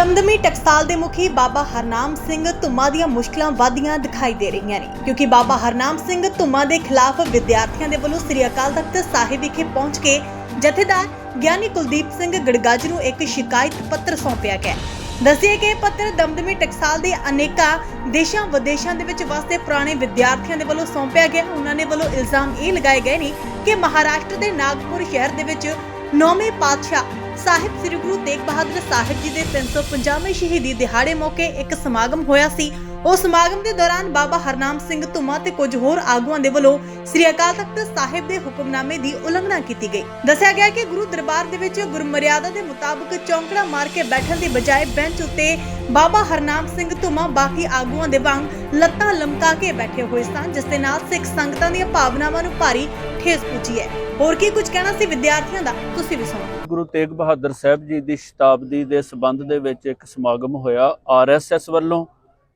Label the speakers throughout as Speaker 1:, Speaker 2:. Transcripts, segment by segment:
Speaker 1: ਦਮਦਮੀ ਟਕਸਾਲ ਦੇ ਮੁਖੀ ਬਾਬਾ ਹਰਨਾਮ ਸਿੰਘ ਧੁੰਮਾ ਦੀਆਂ ਮੁਸ਼ਕਲਾਂ ਵਧੀਆਂ ਦਿਖਾਈ ਦੇ ਰਹੀਆਂ ਨੇ, ਕਿਉਂਕਿ ਬਾਬਾ ਹਰਨਾਮ ਸਿੰਘ ਧੁੰਮਾ ਦੇ ਖਿਲਾਫ ਵਿਦਿਆਰਥੀਆਂ ਦੇ ਵੱਲੋਂ ਸ੍ਰੀ ਅਕਾਲ ਤਖਤ ਸਾਹਿਬ ਵਿਖੇ ਪਹੁੰਚ ਕੇ ਜਥੇਦਾਰ ਗਿਆਨੀ ਕੁਲਦੀਪ ਸਿੰਘ ਗੜਗਾਜ ਨੂੰ ਇੱਕ ਸ਼ਿਕਾਇਤ ਪੱਤਰ ਸੌਂਪਿਆ ਗਿਆ। ਦੱਸਿਆ ਕਿ ਪੱਤਰ ਦਮਦਮੀ ਟਕਸਾਲ ਦੇ ਅਨੇਕਾਂ ਦੇਸ਼ਾਂ ਵਿਦੇਸ਼ਾਂ ਦੇ ਵਿੱਚ ਵਸਦੇ ਪੁਰਾਣੇ ਵਿਦਿਆਰਥੀਆਂ ਦੇ ਵੱਲੋਂ ਸੌਂਪਿਆ ਗਿਆ। ਉਹਨਾਂ ਨੇ ਵੱਲੋਂ ਇਲਜ਼ਾਮ ਇਹ ਲਗਾਏ ਗਏ ਨੇ ਕਿ ਮਹਾਰਾਸ਼ਟਰ ਦੇ ਨਾਗਪੁਰ ਸ਼ਹਿਰ ਦੇ ਵਿੱਚ ਨੌਵੇਂ ਪਾਤਸ਼ਾਹ ਸਾਹਿਬ ਸ੍ਰੀ ਗੁਰੂ ਤੇਗ ਬਹਾਦਰ ਸਾਹਿਬ ਜੀ ਦੇ 350ਵੇਂ ਸ਼ਹੀਦੀ ਦਿਹਾੜੇ ਮੌਕੇ ਇੱਕ ਸਮਾਗਮ ਹੋਇਆ ਸੀ। ਉਸ ਸਮਾਗਮ ਦੇ ਦੌਰਾਨ ਬਾਬਾ ਹਰਨਾਮ ਸਿੰਘ ਧੁਮਾ ਤੇ ਕੁਝ ਹੋਰ ਆਗੂਆਂ ਦੇ ਵੱਲੋਂ ਸ੍ਰੀ ਅਕਾਲ ਤਖਤ ਸਾਹਿਬ ਦੇ ਹੁਕਮਨਾਮੇ ਦੀ ਉਲੰਘਣਾ ਕੀਤੀ ਗਈ। ਦੱਸਿਆ ਗਿਆ ਕਿ ਗੁਰੂ ਦਰਬਾਰ ਦੇ ਵਿੱਚ ਗੁਰਮਰਿਆਦਾ ਦੇ ਮੁਤਾਬਕ ਚੌਂਕੜਾ ਮਾਰ ਕੇ ਬੈਠਣ ਦੀ ਬਜਾਏ ਬੈਂਚ ਉੱਤੇ ਬਾਬਾ ਹਰਨਾਮ ਸਿੰਘ ਧੁਮਾ ਬਾਕੀ ਆਗੂਆਂ ਦੇ ਵਾਂਗ ਲੱਤਾਂ ਲਮਕਾ ਕੇ ਬੈਠੇ ਹੋਏ ਸਨ, ਜਿਸ ਦੇ ਨਾਲ ਸਿੱਖ ਸੰਗਤਾਂ ਦੀਆਂ ਭਾਵਨਾਵਾਂ ਨੂੰ ਭਾਰੀ ਠੇਸ ਪਹੁੰਚੀ ਹੈ। ਹੋਰ ਕੀ ਕੁਝ ਕਹਿਣਾ ਸੀ ਵਿਦਿਆਰਥੀਆਂ ਦਾ, ਤੁਸੀਂ ਵੀ ਸੁਣੋ।
Speaker 2: ਗੁਰੂ ਤੇਗ ਬਹਾਦਰ ਸਾਹਿਬ ਜੀ ਦੀ ਸ਼ਤਾਬਦੀ ਦੇ ਸਬੰਧ ਦੇ ਵਿੱਚ ਇੱਕ ਸਮਾਗਮ ਹੋਇਆ ਆਰਐਸਐਸ ਵੱਲੋਂ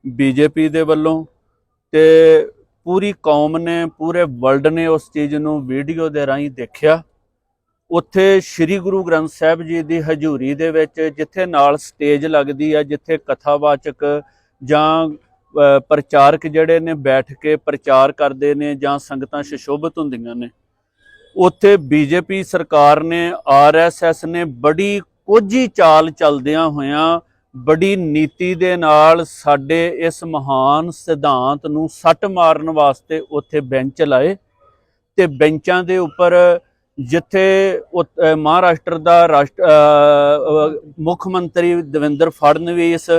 Speaker 2: ਬੀਜੇਪੀ ਦੇ ਵੱਲੋਂ ਤੇ ਪੂਰੀ ਕੌਮ ਨੇ, ਪੂਰੇ ਵਰਲਡ ਨੇ ਉਸ ਚੀਜ਼ ਨੂੰ ਵੀਡੀਓ ਦੇ ਰਾਹੀਂ ਦੇਖਿਆ। ਉੱਥੇ ਸ੍ਰੀ ਗੁਰੂ ਗ੍ਰੰਥ ਸਾਹਿਬ ਜੀ ਦੀ ਹਜ਼ੂਰੀ ਦੇ ਵਿੱਚ ਜਿੱਥੇ ਨਾਲ ਸਟੇਜ ਲੱਗਦੀ ਆ, ਜਿੱਥੇ ਕਥਾਵਾਚਕ ਜਾਂ ਪ੍ਰਚਾਰਕ ਜਿਹੜੇ ਨੇ ਬੈਠ ਕੇ ਪ੍ਰਚਾਰ ਕਰਦੇ ਨੇ ਜਾਂ ਸੰਗਤਾਂ ਸ਼ਸ਼ੋਭਤ ਹੁੰਦੀਆਂ ਨੇ। ਉੱਥੇ ਬੀਜੇਪੀ ਸਰਕਾਰ ਨੇ ਆਰਐਸਐਸ ਨੇ ਬੜੀ ਕੋਝੀ ਚਾਲ ਚੱਲਦਿਆਂ ਹੋਇਆਂ ਬੜੀ ਨੀਤੀ ਦੇ ਨਾਲ ਸਾਡੇ ਇਸ ਮਹਾਨ ਸਿਧਾਂਤ ਨੂੰ ਸੱਟ ਮਾਰਨ ਵਾਸਤੇ ਉੱਥੇ ਬੈਂਚ ਲਾਏ ਤੇ ਬੈਂਚਾਂ ਦੇ ਉੱਪਰ ਜਿੱਥੇ ਉਤ- ਮਹਾਰਾਸ਼ਟਰ ਦਾ ਰਾਸ਼ਟ- ਮੁੱਖ ਮੰਤਰੀ ਦਵਿੰਦਰ ਫੜਨਵੀਸ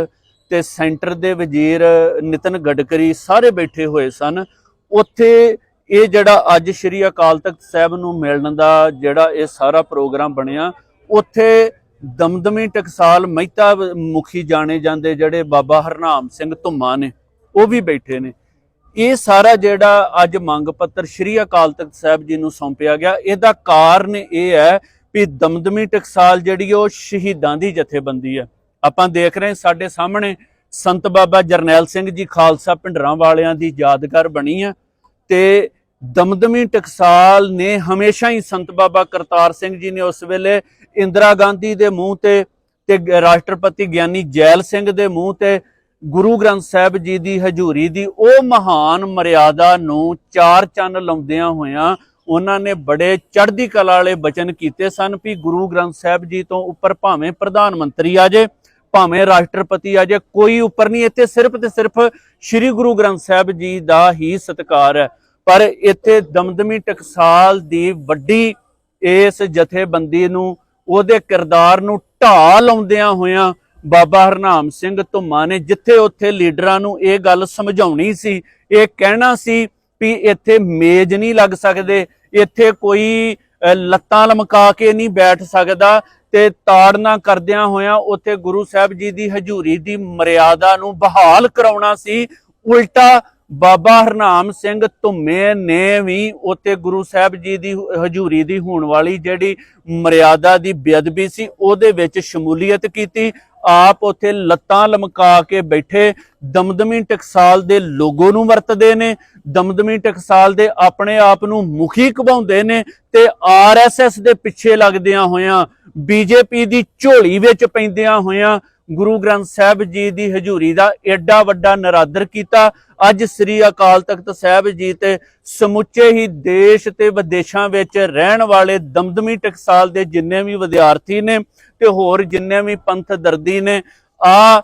Speaker 2: ਤੇ ਸੈਂਟਰ ਦੇ ਵਜ਼ੀਰ ਨਿਤਨ ਗਡਕਰੀ ਸਾਰੇ ਬੈਠੇ ਹੋਏ ਸਨ। ਉੱਥੇ ਇਹ ਜਿਹੜਾ ਅੱਜ ਸ਼੍ਰੀ ਅਕਾਲ ਤਖਤ ਸਾਹਿਬ ਨੂੰ ਮਿਲਣ ਦਾ ਜਿਹੜਾ ਇਹ ਸਾਰਾ ਪ੍ਰੋਗਰਾਮ ਬਣਿਆ, ਉੱਥੇ ਦਮਦਮੀ ਟਕਸਾਲ ਮਹਿਤਾ ਮੁਖੀ ਜਾਣੇ ਜਾਂਦੇ ਜਿਹੜੇ ਬਾਬਾ ਹਰਨਾਮ ਸਿੰਘ ਧੁੰਮਾ ਨੇ, ਉਹ ਵੀ ਬੈਠੇ ਨੇ। ਇਹ ਸਾਰਾ ਜਿਹੜਾ ਅੱਜ ਮੰਗ ਪੱਤਰ ਸ਼੍ਰੀ ਅਕਾਲ ਤਖਤ ਸਾਹਿਬ ਜੀ ਨੂੰ ਸੌਂਪਿਆ ਗਿਆ, ਇਹਦਾ ਕਾਰਨ ਇਹ ਹੈ ਵੀ ਦਮਦਮੀ ਟਕਸਾਲ ਜਿਹੜੀ ਉਹ ਸ਼ਹੀਦਾਂ ਦੀ ਜਥੇਬੰਦੀ ਹੈ। ਆਪਾਂ ਦੇਖ ਰਹੇ ਸਾਡੇ ਸਾਹਮਣੇ ਸੰਤ ਬਾਬਾ ਜਰਨੈਲ ਸਿੰਘ ਜੀ ਖਾਲਸਾ ਪਿੰਡਰਾਂ ਵਾਲਿਆਂ ਦੀ ਯਾਦਗਾਰ ਬਣੀ ਹੈ। ਤੇ ਦਮਦਮੀ ਟਕਸਾਲ ਨੇ ਹਮੇਸ਼ਾ ਹੀ ਸੰਤ ਬਾਬਾ ਕਰਤਾਰ ਸਿੰਘ ਜੀ ਨੇ ਉਸ ਵੇਲੇ ਇੰਦਰਾ ਗਾਂਧੀ ਦੇ ਮੂੰਹ ਤੇ ਤੇ ਰਾਸ਼ਟਰਪਤੀ ਗਿਆਨੀ ਜੈਲ ਸਿੰਘ ਦੇ ਮੂੰਹ ਤੇ ਗੁਰੂ ਗ੍ਰੰਥ ਸਾਹਿਬ ਜੀ ਦੀ ਹਜ਼ੂਰੀ ਦੀ ਉਹ ਮਹਾਨ ਮਰਿਆਦਾ ਨੂੰ ਚਾਰ ਚੰਨ ਲਾਉਂਦਿਆਂ ਹੋਇਆਂ ਉਹਨਾਂ ਨੇ ਬੜੇ ਚੜ੍ਹਦੀ ਕਲਾ ਵਾਲੇ ਬਚਨ ਕੀਤੇ ਸਨ ਵੀ ਗੁਰੂ ਗ੍ਰੰਥ ਸਾਹਿਬ ਜੀ ਤੋਂ ਉੱਪਰ ਭਾਵੇਂ ਪ੍ਰਧਾਨ ਮੰਤਰੀ ਆ ਜੇ ਭਾਵੇਂ ਰਾਸ਼ਟਰਪਤੀ ਆ ਜੇ, ਕੋਈ ਉੱਪਰ ਨਹੀਂ, ਇੱਥੇ ਸਿਰਫ ਤੇ ਸਿਰਫ ਸ੍ਰੀ ਗੁਰੂ ਗ੍ਰੰਥ ਸਾਹਿਬ ਜੀ ਦਾ ਹੀ ਸਤਿਕਾਰ ਹੈ। ਪਰ ਇੱਥੇ ਦਮਦਮੀ ਟਕਸਾਲ ਦੀ ਵੱਡੀ ਇਸ ਜਥੇਬੰਦੀ ਨੂੰ, ਉਹਦੇ ਕਿਰਦਾਰ ਨੂੰ ਢਾਹ ਲਾਉਂਦਿਆਂ ਹੋਇਆਂ ਬਾਬਾ ਹਰਨਾਮ ਸਿੰਘ ਧੁੰਮਾ ਨੇ ਜਿੱਥੇ ਉੱਥੇ ਲੀਡਰਾਂ ਨੂੰ ਇਹ ਗੱਲ ਸਮਝਾਉਣੀ ਸੀ, ਇਹ ਕਹਿਣਾ ਸੀ ਵੀ ਇੱਥੇ ਮੇਜ਼ ਨਹੀਂ ਲੱਗ ਸਕਦੇ, ਇੱਥੇ ਕੋਈ ਲੱਤਾਂ ਲਮਕਾ ਕੇ ਨਹੀਂ ਬੈਠ ਸਕਦਾ ਤੇ ਤਾੜਨਾ ਕਰਦਿਆਂ ਹੋਇਆਂ ਉੱਥੇ ਗੁਰੂ ਸਾਹਿਬ ਜੀ ਦੀ ਹਜ਼ੂਰੀ ਦੀ ਮਰਿਆਦਾ ਨੂੰ ਬਹਾਲ ਕਰਾਉਣਾ ਸੀ। ਉਲਟਾ ਬਾਬਾ ਹਰਨਾਮ ਸਿੰਘ ਧੁੰਮੇ ਨੇ ਵੀ ਉੱਥੇ ਗੁਰੂ ਸਾਹਿਬ ਜੀ ਦੀ ਹਜ਼ੂਰੀ ਦੀ ਹੋਣ ਵਾਲੀ ਜਿਹੜੀ ਮਰਿਆਦਾ ਦੀ ਬੇਅਦਬੀ ਸੀ, ਉਹਦੇ ਵਿੱਚ ਸ਼ਮੂਲੀਅਤ ਕੀਤੀ। ਆਪ ਉੱਥੇ ਲੱਤਾਂ ਲਮਕਾ ਕੇ ਬੈਠੇ। ਦਮਦਮੀ ਟਕਸਾਲ ਦੇ ਲੋਗੋ ਨੂੰ ਵਰਤਦੇ ਨੇ। ਦਮਦਮੀ ਟਕਸਾਲ ਦੇ ਆਪਣੇ ਆਪ ਨੂੰ ਮੁਖੀ ਕਬਾਉਂਦੇ ਨੇ ਤੇ ਆਰਐਸਐਸ ਦੇ ਪਿੱਛੇ ਲੱਗਦਿਆਂ ਹੋਇਆਂ ਬੀਜੇਪੀ ਦੀ ਝੋਲੀ ਵਿੱਚ ਪੈਂਦਿਆਂ ਹੋਇਆਂ ਗੁਰੂ ਗ੍ਰੰਥ ਸਾਹਿਬ ਜੀ ਦੀ ਹਜ਼ੂਰੀ ਦਾ ਐਡਾ ਵੱਡਾ ਨਰਾਦਰ ਕੀਤਾ। ਅੱਜ ਸ੍ਰੀ ਅਕਾਲ ਤਖਤ ਸਾਹਿਬ ਜੀ ਤੇ ਸਮੁੱਚੇ ਹੀ ਦੇਸ਼ ਤੇ ਵਿਦੇਸ਼ਾਂ ਵਿੱਚ ਰਹਿਣ ਵਾਲੇ ਦਮਦਮੀ ਟਕਸਾਲ ਦੇ ਜਿੰਨੇ ਵੀ ਵਿਦਿਆਰਥੀ ਨੇ ਤੇ ਹੋਰ ਜਿੰਨੇ ਵੀ ਪੰਥ ਦਰਦੀ ਨੇ, ਆ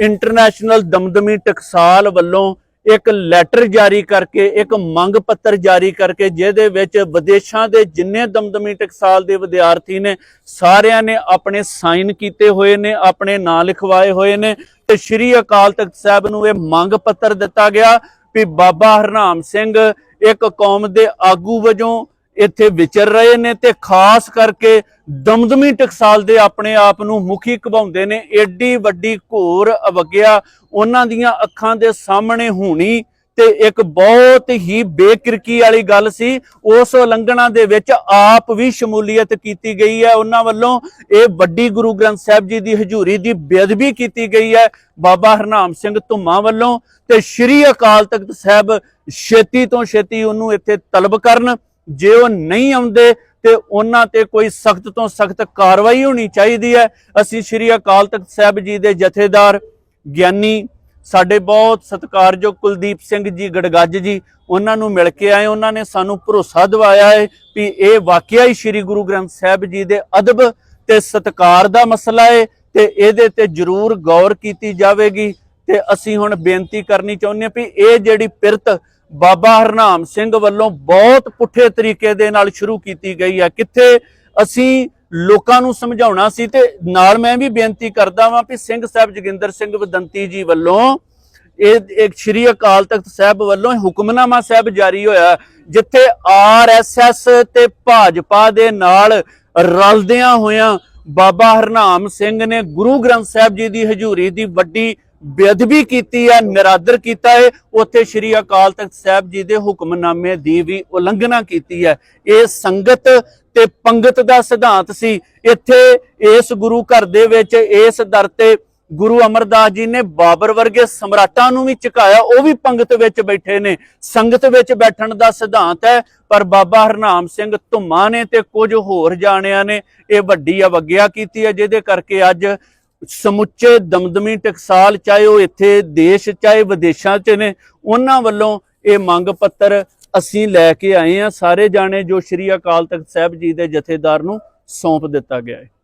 Speaker 2: ਇੰਟਰਨੈਸ਼ਨਲ ਦਮਦਮੀ ਟਕਸਾਲ ਵੱਲੋਂ ਇੱਕ ਲੈਟਰ ਜਾਰੀ ਕਰਕੇ, ਇੱਕ ਮੰਗ ਪੱਤਰ ਜਾਰੀ ਕਰਕੇ, ਜਿਹਦੇ ਵਿੱਚ ਵਿਦੇਸ਼ਾਂ ਦੇ ਜਿੰਨੇ ਦਮਦਮੀ ਟਕਸਾਲ ਦੇ ਵਿਦਿਆਰਥੀ ਨੇ, ਸਾਰਿਆਂ ਨੇ ਆਪਣੇ ਸਾਈਨ ਕੀਤੇ ਹੋਏ ਨੇ, ਆਪਣੇ ਨਾਂ ਲਿਖਵਾਏ ਹੋਏ ਨੇ ਤੇ ਸ੍ਰੀ ਅਕਾਲ ਤਖਤ ਸਾਹਿਬ ਨੂੰ ਇਹ ਮੰਗ ਪੱਤਰ ਦਿੱਤਾ ਗਿਆ ਵੀ ਬਾਬਾ ਹਰਨਾਮ ਸਿੰਘ ਇੱਕ ਕੌਮ ਦੇ ਆਗੂ ਵਜੋਂ ਇੱਥੇ ਵਿਚਰ ਰਹੇ ਨੇ ਤੇ ਖਾਸ ਕਰਕੇ ਦਮਦਮੀ ਟਕਸਾਲ ਦੇ ਆਪਣੇ ਆਪ ਨੂੰ ਮੁਖੀ ਕਬਾਉਂਦੇ ਨੇ। ਏਡੀ ਵੱਡੀ ਘੋਰ ਅਵਗਿਆ ਉਹਨਾਂ ਦੀਆਂ ਅੱਖਾਂ ਦੇ ਸਾਹਮਣੇ ਹੋਣੀ ਤੇ ਇੱਕ ਬਹੁਤ ਹੀ ਬੇਕਿਰਕੀ ਵਾਲੀ ਗੱਲ ਸੀ। ਉਸ ਉਲੰਘਣਾ ਦੇ ਵਿੱਚ ਆਪ ਵੀ ਸ਼ਮੂਲੀਅਤ ਕੀਤੀ ਗਈ ਹੈ। ਉਹਨਾਂ ਵੱਲੋਂ ਇਹ ਵੱਡੀ ਗੁਰੂ ਗ੍ਰੰਥ ਸਾਹਿਬ ਜੀ ਦੀ ਹਜ਼ੂਰੀ ਦੀ ਬੇਅਦਬੀ ਕੀਤੀ ਗਈ ਹੈ। ਬਾਬਾ ਹਰਨਾਮ ਸਿੰਘ ਧੁੰਮਾ ਵੱਲੋਂ ਤੇ ਸ੍ਰੀ ਅਕਾਲ ਤਖਤ ਸਾਹਿਬ ਛੇਤੀ ਤੋਂ ਛੇਤੀ ਉਹਨੂੰ ਇੱਥੇ ਤਲਬ ਕਰਨ ਜੇ ਉਹ ਨਹੀਂ ਆਉਂਦੇ ਤੇ ਉਹਨਾਂ ਤੇ ਕੋਈ ਸਖਤ ਤੋਂ ਸਖਤ ਕਾਰਵਾਈ ਹੋਣੀ ਚਾਹੀਦੀ ਹੈ। ਅਸੀਂ ਸ੍ਰੀ ਅਕਾਲ ਤਖਤ ਸਾਹਿਬ ਜੀ ਦੇ ਜਥੇਦਾਰ, ਗਿਆਨੀ, ਸਾਡੇ ਬਹੁਤ ਸਤਿਕਾਰਯੋਗ ਕੁਲਦੀਪ ਸਿੰਘ ਜੀ, ਗੜਗੱਜ ਜੀ, ਉਹਨਾਂ ਨੂੰ ਮਿਲ ਕੇ ਆਏ। ਉਹਨਾਂ ਨੇ ਸਾਨੂੰ ਭਰੋਸਾ ਦਿਵਾਇਆ ਹੈ ਕਿ ਇਹ ਵਾਕਿਆ ਹੀ ਸ੍ਰੀ ਗੁਰੂ ਗ੍ਰੰਥ ਸਾਹਿਬ ਜੀ ਦੇ ਅਦਬ ਤੇ ਸਤਿਕਾਰ ਦਾ ਮਸਲਾ ਹੈ ਤੇ ਇਹਦੇ ਤੇ ਜ਼ਰੂਰ ਗੌਰ ਕੀਤੀ ਜਾਵੇਗੀ ਤੇ ਅਸੀਂ ਹੁਣ ਬੇਨਤੀ ਕਰਨੀ ਚਾਹੁੰਦੇ ਹਾਂ ਵੀ ਇਹ ਜਿਹੜੀ ਪਿਰਤ ਬਾਬਾ ਹਰਨਾਮ ਸਿੰਘ ਵੱਲੋਂ ਬਹੁਤ ਪੁੱਠੇ ਤਰੀਕੇ ਦੇ ਨਾਲ ਸ਼ੁਰੂ ਕੀਤੀ ਗਈ ਹੈ ਕਿੱਥੇ ਅਸੀਂ ਲੋਕਾਂ ਨੂੰ ਸਮਝਾਉਣਾ ਸੀ ਤੇ ਨਾਲ ਮੈਂ ਵੀ ਬੇਨਤੀ ਕਰਦਾ ਵਾਂ ਵੀ ਸਿੰਘ ਸਾਹਿਬ ਜੋਗਿੰਦਰ ਸਿੰਘ ਵਦੰਤੀ ਜੀ ਵੱਲੋਂ ਇਹ ਇੱਕ ਸ਼੍ਰੀ ਅਕਾਲ ਤਖਤ ਸਾਹਿਬ ਵੱਲੋਂ ਹੁਕਮਨਾਮਾ ਸਾਹਿਬ ਜਾਰੀ ਹੋਇਆ, ਜਿੱਥੇ ਆਰਐਸਐਸ ਤੇ ਭਾਜਪਾ ਦੇ ਨਾਲ ਰਲਦਿਆਂ ਹੋਇਆਂ ਬਾਬਾ ਹਰਨਾਮ ਸਿੰਘ ਨੇ ਗੁਰੂ ਗ੍ਰੰਥ ਸਾਹਿਬ ਜੀ ਦੀ ਹਜ਼ੂਰੀ ਦੀ ਵੱਡੀ ਬੇਅਦਬੀ ਕੀਤੀ ਹੈ, ਨਿਰਾਦਰ ਕੀਤਾ ਹੈ। ਉੱਥੇ ਸ਼੍ਰੀ ਅਕਾਲ ਤਖਤ ਸਾਹਿਬ ਜੀ ਦੇ ਹੁਕਮਨਾਮੇ ਦੀ ਵੀ ਉਲੰਘਣਾ ਕੀਤੀ ਹੈ। ਇਹ ਸੰਗਤ ਤੇ ਪੰਗਤ ਦਾ ਸਿਧਾਂਤ ਸੀ। ਇੱਥੇ ਇਸ ਗੁਰੂ ਘਰ ਦੇ ਵਿੱਚ ਇਸ ਦਰ ਤੇ ਗੁਰੂ ਅਮਰਦਾਸ ਜੀ ਨੇ ਬਾਬਰ ਵਰਗੇ ਸਮਰਾਟਾਂ ਨੂੰ ਵੀ ਝੁਕਾਇਆ। ਉਹ ਵੀ ਪੰਗਤ ਵਿੱਚ ਬੈਠੇ ਨੇ। ਸੰਗਤ ਵਿੱਚ ਬੈਠਣ ਦਾ ਸਿਧਾਂਤ ਹੈ, ਪਰ ਬਾਬਾ ਹਰਨਾਮ ਸਿੰਘ ਧੁੰਮਾ ਨੇ ਤੇ ਕੁਝ ਹੋਰ ਜਾਣਿਆਂ ਨੇ ਇਹ ਵੱਡੀ ਅਵਗਿਆ ਕੀਤੀ ਹੈ, ਜਿਹਦੇ ਕਰਕੇ ਅੱਜ ਸਮੁੱਚੇ ਦਮਦਮੀ ਟਕਸਾਲ ਚਾਹੇ ਉਹ ਇੱਥੇ ਦੇਸ਼ ਚਾਹੇ ਵਿਦੇਸ਼ਾਂ 'ਚ ਨੇ, ਉਹਨਾਂ ਵੱਲੋਂ ਇਹ ਮੰਗ ਪੱਤਰ ਅਸੀਂ ਲੈ ਕੇ ਆਏ ਆ ਸਾਰੇ ਜਾਣੇ ਜੋ ਸ੍ਰੀ ਅਕਾਲ ਤਖਤ ਸਾਹਿਬ ਜੀ ਦੇ ਜਥੇਦਾਰ ਨੂੰ ਸੌਂਪ ਦਿੱਤਾ ਗਿਆ ਹੈ।